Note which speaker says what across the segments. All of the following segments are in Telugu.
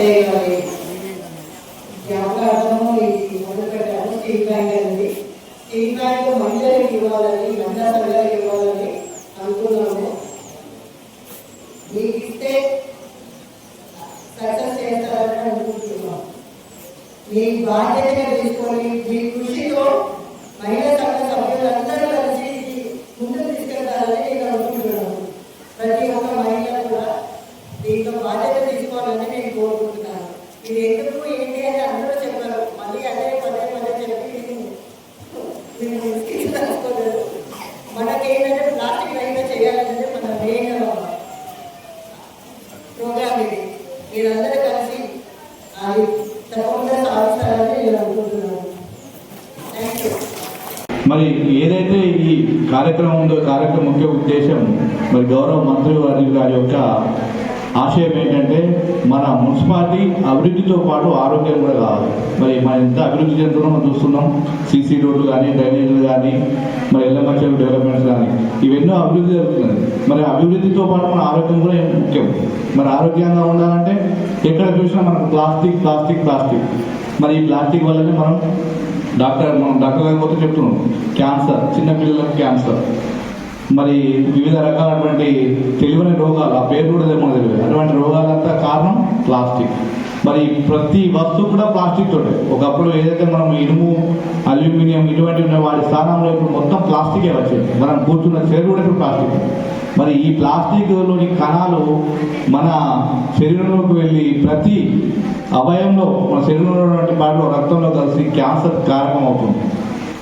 Speaker 1: మరి ఈ మొదలు పెట్టాము మొదలుపెట్టాము. స్టీల్ బ్యాంక్ అనేది. స్టీల్ బ్యాంక్ మహిళలకు ఇవ్వాలని మహిళా సంఘాలకు ఇవ్వాలని అనుకున్నాము. మీకు ఇస్తే సక్సెస్ చేస్తారని అనుకుంటున్నాం. మీ బాధ్యతగా తీసుకొని మీ కృషితో మహిళా సంఘ సభ్యులందరూ
Speaker 2: మరి ఏదైతే ఈ కార్యక్రమం ఉందో కార్యక్రమం ముఖ్య ఉద్దేశం మరి గౌరవ మంత్రి వారి గారి యొక్క ఆశయం ఏంటంటే మన మున్సిపాలిటీ అభివృద్ధితో పాటు ఆరోగ్యం కూడా కావాలి. మరి మనం ఎంత అభివృద్ధి చెందుతున్నాం మనం చూస్తున్నాం సీసీ రోడ్లు కానీ డ్రైనేజీలు కానీ మరి ఎల్లమంచం డెవలప్మెంట్స్ కానీ ఇవెన్నో అభివృద్ధి జరుగుతున్నాయి. మరి అభివృద్ధితో పాటు మన ఆరోగ్యం కూడా ముఖ్యం? మరి ఆరోగ్యంగా ఉండాలంటే ఎక్కడ చూసినా మనకు ప్లాస్టిక్ ప్లాస్టిక్ ప్లాస్టిక్. మరి ఈ ప్లాస్టిక్ వల్లనే మనం డాక్టర్ మనం డాక్టర్ గారిపోతే చెప్తున్నాం క్యాన్సర్ చిన్న పిల్లలకు క్యాన్సర్. మరి వివిధ రకాలటువంటి తెలియని రోగాలు ఆ పేరు కూడా మనకు తెలియదు. అటువంటి రోగాలంతా కారణం ప్లాస్టిక్. మరి ప్రతి వస్తువు కూడా ప్లాస్టిక్ తోటే. ఒకప్పుడు ఏదైతే మనం ఇనుము అల్యూమినియం ఇటువంటివి ఉన్న వాటి స్థానంలో ఇప్పుడు మొత్తం ప్లాస్టికే వచ్చింది. మనం కూర్చున్న చైర్ కూడా ఇప్పుడు ప్లాస్టిక్. మరి ఈ ప్లాస్టిక్లోని కణాలు మన శరీరంలోకి వెళ్ళి ప్రతి అవయంలో మన శరీరంలో ఉన్నటువంటి వాటిలో రక్తంలో కలిసి క్యాన్సర్ కారణమవుతుంది అవుతుంది.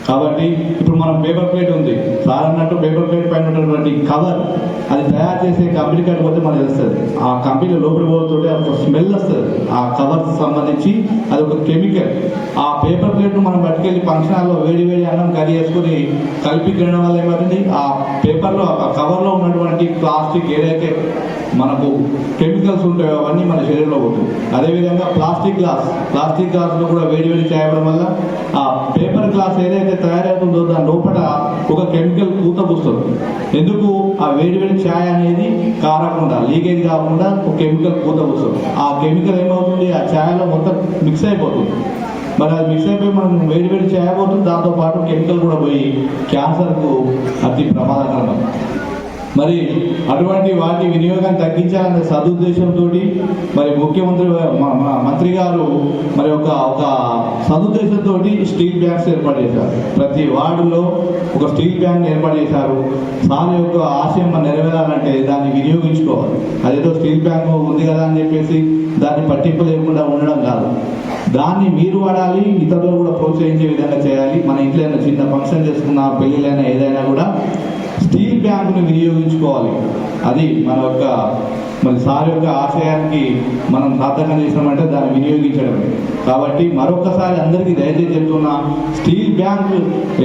Speaker 2: కాబట్టి ఇప్పుడు మనం పేపర్ ప్లేట్ ఉంది. సార్ అన్నట్టు పేపర్ ప్లేట్ పైన ఉన్నటువంటి కవర్ అది తయారు చేసే కంపెనీ కాడికి పోతే మనకు తెలుస్తుంది. ఆ కంపెనీ లోపలి పోతుంటే ఒక స్మెల్ వస్తుంది. ఆ కవర్ సంబంధించి అది ఒక కెమికల్ ఆ పేపర్ ప్లేట్ను మనం పట్టుకెళ్ళి ఫంక్షన్ హాల్లో వేడి వేడి అన్నం కర్రీ వేసుకొని కలిపి తినడం వల్ల ఏమవుతుంది? ఆ పేపర్లో ఆ కవర్లో ఉన్నటువంటి ప్లాస్టిక్ ఏదైతే మనకు కెమికల్స్ ఉంటాయో అవన్నీ మన శరీరంలో పోతుంది అదేవిధంగా ప్లాస్టిక్ గ్లాస్ ప్లాస్టిక్ గ్లాస్లో కూడా వేడి వేడి చేయడం వల్ల ఆ పేపర్ గ్లాస్ ఏదైతే తయారవుతుందో దాని లోపల ఒక కెమికల్ పూత పూస్తుంది. ఎందుకు? ఆ వేడి వేడి ఛాయ్ అనేది కారకుండా లీకేజ్ కాకుండా ఒక కెమికల్ పూత పూస్తుంది. ఆ కెమికల్ ఏమవుతుంది? ఆ ఛాయలో మొత్తం మిక్స్ అయిపోతుంది. మరి అది మిక్స్ అయిపోయి మనం వేడి వేడి చేయబోతుంది పోతుంది దాంతోపాటు కెమికల్ కూడా పోయి క్యాన్సర్కు అతి ప్రమాదకరం మరి అటువంటి వాటి వినియోగం తగ్గించాలనే సదుద్దేశంతో మరి ముఖ్యమంత్రి మంత్రి గారు మరి ఒక ఒక సదుద్దేశంతో స్టీల్ బ్యాంక్స్ ఏర్పాటు చేశారు. ప్రతి వార్డులో ఒక స్టీల్ బ్యాంక్ ఏర్పాటు చేశారు. సార్ యొక్క ఆశయం మనం నెరవేరాలంటే దాన్ని వినియోగించుకోవాలి. అదేదో స్టీల్ బ్యాంక్ ఉంది కదా అని చెప్పేసి దాన్ని పట్టింపు లేకుండా ఉండడం కాదు. దాన్ని మీరు వాడాలి ఇతరులు కూడా ప్రోత్సహించే విధంగా చేయాలి. మన ఇంట్లో చిన్న ఫంక్షన్ చేసుకున్న పెళ్ళిళ్ళైనా ఏదైనా కూడా స్టీల్ బ్యాంకును వినియోగించుకోవాలి. అది మన యొక్క మరి సార్ యొక్క ఆశయానికి మనం సార్థకం చేసినామంటే దాన్ని వినియోగించడమే. కాబట్టి మరొకసారి అందరికీ దయచేసి చెప్తున్నా స్టీల్ బ్యాంక్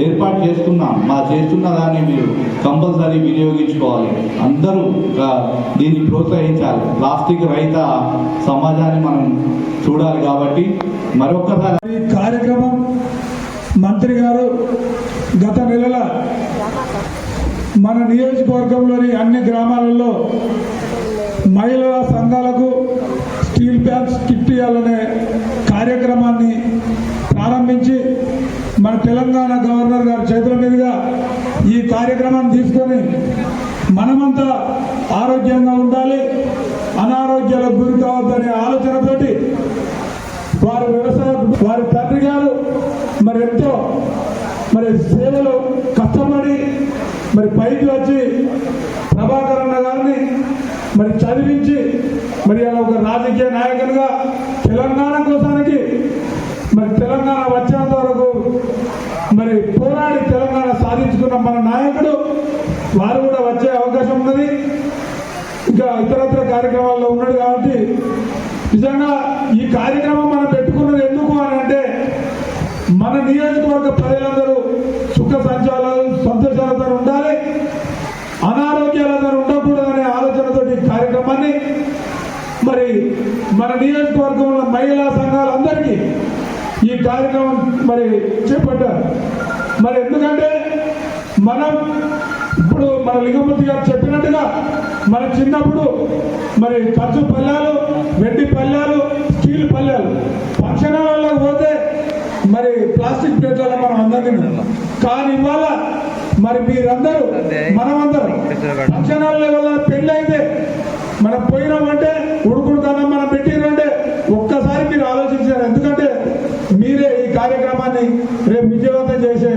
Speaker 2: ఏర్పాటు చేస్తున్నాం. మా చేస్తున్న దాన్ని మీరు కంపల్సరీ వినియోగించుకోవాలి. అందరూ దీన్ని ప్రోత్సహించాలి. ప్లాస్టిక్ రహిత సమాజాన్ని మనం చూడాలి కాబట్టి మరొకసారి
Speaker 3: ఈ కార్యక్రమం మంత్రి గారు గత నెలల మన నియోజకవర్గంలోని అన్ని గ్రామాలలో మహిళా సంఘాలకు స్టీల్ బ్యాగ్స్ కిట్ ఇవ్వాలనే కార్యక్రమాన్ని ప్రారంభించి మన తెలంగాణ గవర్నర్ గారి చేతుల మీదుగా ఈ కార్యక్రమాన్ని తీసుకొని మనమంతా ఆరోగ్యంగా ఉండాలి అనారోగ్యాలకు గురి కావద్దనే ఆలోచనతోటి వారి వ్యవసాయ వారి తండ్రి గారు మరి ఎంతో మరి సేవలు కష్టపడి మరి పైకి వచ్చి ప్రభాకర్ అన్న గారిని మరి చదివించి మరి అలా ఒక రాజకీయ నాయకునిగా తెలంగాణ కోసానికి మరి తెలంగాణ వచ్చేంత వరకు మరి పోరాడి తెలంగాణ సాధించుకున్న మన నాయకుడు వారు కూడా వచ్చే అవకాశం ఉన్నది. ఇంకా ఇతరత్ర కార్యక్రమాల్లో ఉన్నాడు కాబట్టి నిజంగా ఈ కార్యక్రమం మనం పెట్టుకున్నది ఎందుకు అని అంటే మన నియోజకవర్గ ప్రజలందరూ సుఖ మన నియోజకవర్గంలో మహిళా సంఘాలందరికీ ఈ కార్యక్రమం మరి చేపట్టారు. మరి ఎందుకంటే మనం ఇప్పుడు మన లింగమూర్తి గారు చెప్పినట్టుగా మన చిన్నప్పుడు మరి ఖర్చు పల్లెలు వెండి పల్లెలు స్టీల్ పల్లెలు ఫంక్షన్ పోతే మరి ప్లాస్టిక్ ప్లేట్లలో మనం అందరినీ కానీ ఇవాళ మరి మీరందరూ మనమందరం ఫంక్షన్ హాల్లో పెళ్ళి అయితే మనం పోయినామంటే ఉడుకుడు కన్నా మనం పెట్టిందంటే ఒక్కసారి మీరు ఆలోచించారు. ఎందుకంటే మీరే ఈ కార్యక్రమాన్ని రేపు విజయవంతం చేసే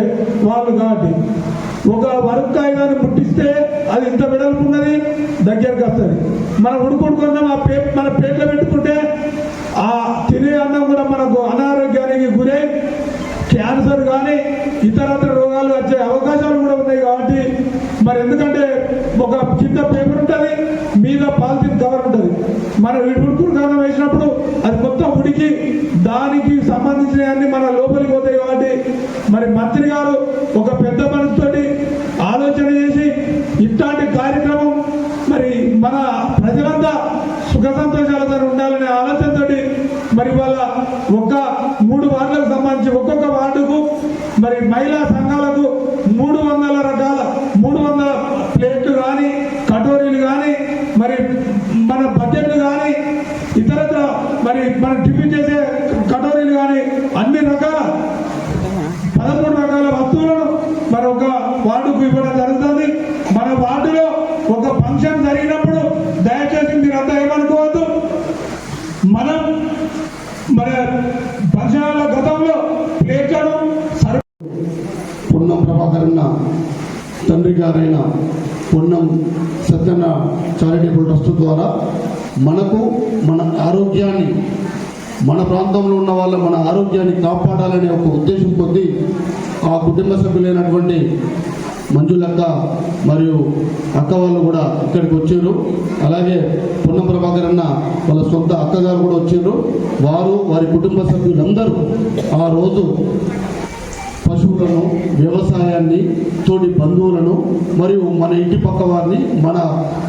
Speaker 3: వాళ్ళు కాబట్టి. ఒక వర్క్ కాగితాన్ని పుట్టిస్తే అది ఇంత వెడల్పు ఉన్నది దగ్గరకు వస్తుంది. మనం ఉడుకుడుకున్నాం ఆ పే మన పేట్లో పెట్టుకుంటే ఆ తినే అన్నం కూడా మనకు అనారోగ్యానికి గురై క్యాన్సర్ కానీ ఇతరత్ర రోగాలు వచ్చే అవకాశం కూడా ఉన్నాయి కాబట్టి మరి ఎందుకంటే ఒక చిన్న పేపర్ ఉంటుంది మీద పాలిథిన్ కవర్ ఉంటుంది మనం ఉడుకుడు కారణం వేసినప్పుడు అది మొత్తం ఉడికి దానికి సంబంధించినవన్నీ మన లోపలికి పోతాయి కాబట్టి మరి మంత్రి గారు ఒక పెద్ద మనసుతోటి ఆలోచన చేసి ఇట్లాంటి కార్యక్రమం మరి మన ప్రజలంతా సుఖ సంతోషాలతో ఉండాలనే ఆలోచనతోటి మరి వాళ్ళ ఒక్క మూడు వార్డులకు సంబంధించి ఒక్కొక్క వార్డుకు మరి మహిళా సంఘాలకు మూడు వందల రకాల మూడు వందల ప్లేట్లు కానీ కటోరీలు కానీ మరి మన బడ్జెట్లు కానీ ఇతరత్ర మరి మనం టిఫిన్ చేసే కటోరీలు కానీ అన్ని రకాల పదమూడు రకాల వస్తువులను మన ఒక వార్డుకు ఇవ్వడం జరుగుతుంది. మన వార్డులో ఒక ఫంక్షన్ జరిగినప్పుడు దయచేసి మీరంతా ఏమనుకోవద్దు. మనం మన ఫంక్షన్ల గతంలో ప్లేట్లను సర్
Speaker 4: పొన్నం ప్రభాకరన్న తండ్రి గారైన పొన్నం సత్యన్న చారిటబుల్ ట్రస్ట్ ద్వారా మనకు మన ఆరోగ్యాన్ని మన ప్రాంతంలో ఉన్న వాళ్ళ మన ఆరోగ్యాన్ని కాపాడాలనే ఒక ఉద్దేశం కొద్దీ ఆ కుటుంబ సభ్యులైనటువంటి మంజులక్క మరియు అక్క వాళ్ళు కూడా ఇక్కడికి వచ్చారు. అలాగే పొన్న ప్రభాకర్ అన్న వాళ్ళ సొంత అక్కగారు కూడా వచ్చారు. వారు వారి కుటుంబ సభ్యులందరూ ఆ రోజు పశువులను వ్యవసాయాన్ని తోటి బంధువులను మరియు మన ఇంటి పక్క వారిని మన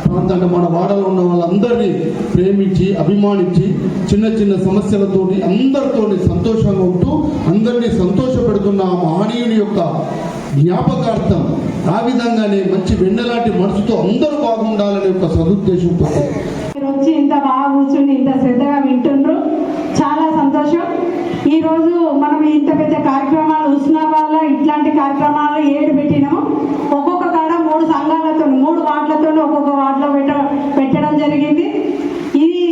Speaker 4: ప్రాంతాన్ని మన వాడలో ఉన్న వాళ్ళందరినీ ప్రేమించి అభిమానించి చిన్న చిన్న సమస్యలతోటి అందరితోని సంతోషంగా ఉంటూ అందరినీ సంతోషపెడుతున్న ఆ మహనీయుని యొక్క జ్ఞాపకార్థం ఆ విధంగానే మంచి వెన్నెలాంటి మనసుతో అందరూ బాగుండాలనే ఒక సదుద్దేశంతో
Speaker 5: మీరు వచ్చి ఇంత బాగా కూర్చుని ఇంత శ్రద్ధగా వింటుండ్రు. చాలా సంతోషం. ఈరోజు మనం ఇంత పెద్ద కార్యక్రమాలు ఉస్నాబాద్లో ఇట్లాంటి కార్యక్రమాలు ఏడు పెట్టినాము ఒక్కొక్క కాడ మూడు సంఘాలతో మూడు వార్డులతో ఒక్కొక్క వార్డులో పెట్ట పెట్టడం జరిగింది ఇది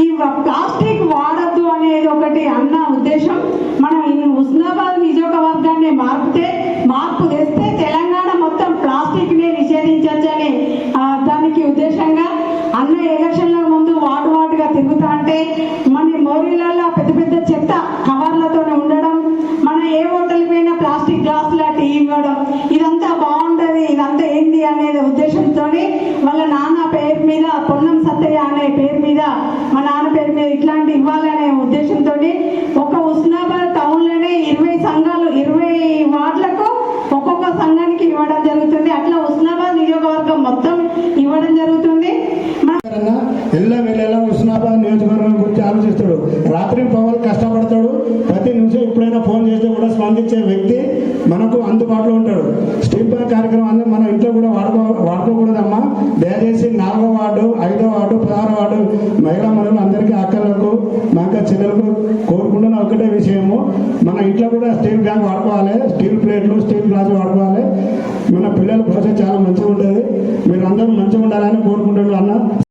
Speaker 5: ఈ ప్లాస్టిక్ వాడద్దు అనేది ఒకటి అన్న ఉద్దేశం మనం ఈ ఉస్నాబాద్ నియోజకవర్గాన్ని మార్పితే మార్పు తెస్తే తెలంగాణ మొత్తం ప్లాస్టిక్ని నిషేధించవచ్చని దానికి ఉద్దేశంగా అన్న ఎలక్షన్ల ముందు వాటు వాటుగా తిరుగుతా అంటే మన మోరీలలో పెద్ద పెద్ద చెత్త కవర్లతో ఉండడం మన ఏ హోటల్ పైన ప్లాస్టిక్ గ్లాసుల టీ ఇవ్వడం ఇదంతా బాగుంటది ఇదంతా ఏంది అనేది ఉద్దేశంతో వాళ్ళ నాన్న పేరు మీద పొన్నం సత్తయ్య అనే పేరు మీద మా నాన్న పేరు మీద ఇట్లాంటి ఇవ్వాలనే ఉద్దేశంతో మొత్తం ఇవ్వడం జరుగుతుంది.
Speaker 6: ఎల్ల వెళ్ళేలా హుస్నాబాద్ నియోజకవర్గం గురించి ఆలోచిస్తాడు. రాత్రి పవన్ కష్టపడతాడు. ప్రతి నిమిషం ఎప్పుడైనా ఫోన్ చేస్తే కూడా స్పందించే వ్యక్తి మనకు అందుబాటులో ఉంటాడు. స్టీల్ కార్యక్రమం కార్యక్రమాన్ని మన ఇంట్లో కూడా వాడుకో వాడుకోకూడదమ్మా. దయచేసి నాలుగో వార్డు ఐదో వార్డు పదహారో వార్డు మహిళా మనులు అందరికీ అక్కలకు మాక చెల్లెలకు కోరుకుంటున్న ఒకటే విషయము. మన ఇంట్లో కూడా స్టీల్ బ్యాంక్ వాడుకోవాలి. స్టీల్ ప్లేట్లు స్టీల్ గ్లాసు వాడుకోవాలి. మన పిల్లల భవిష్యత్ చాలా మంచిగా ఉండాలని కోరుకుంటాడు అన్న.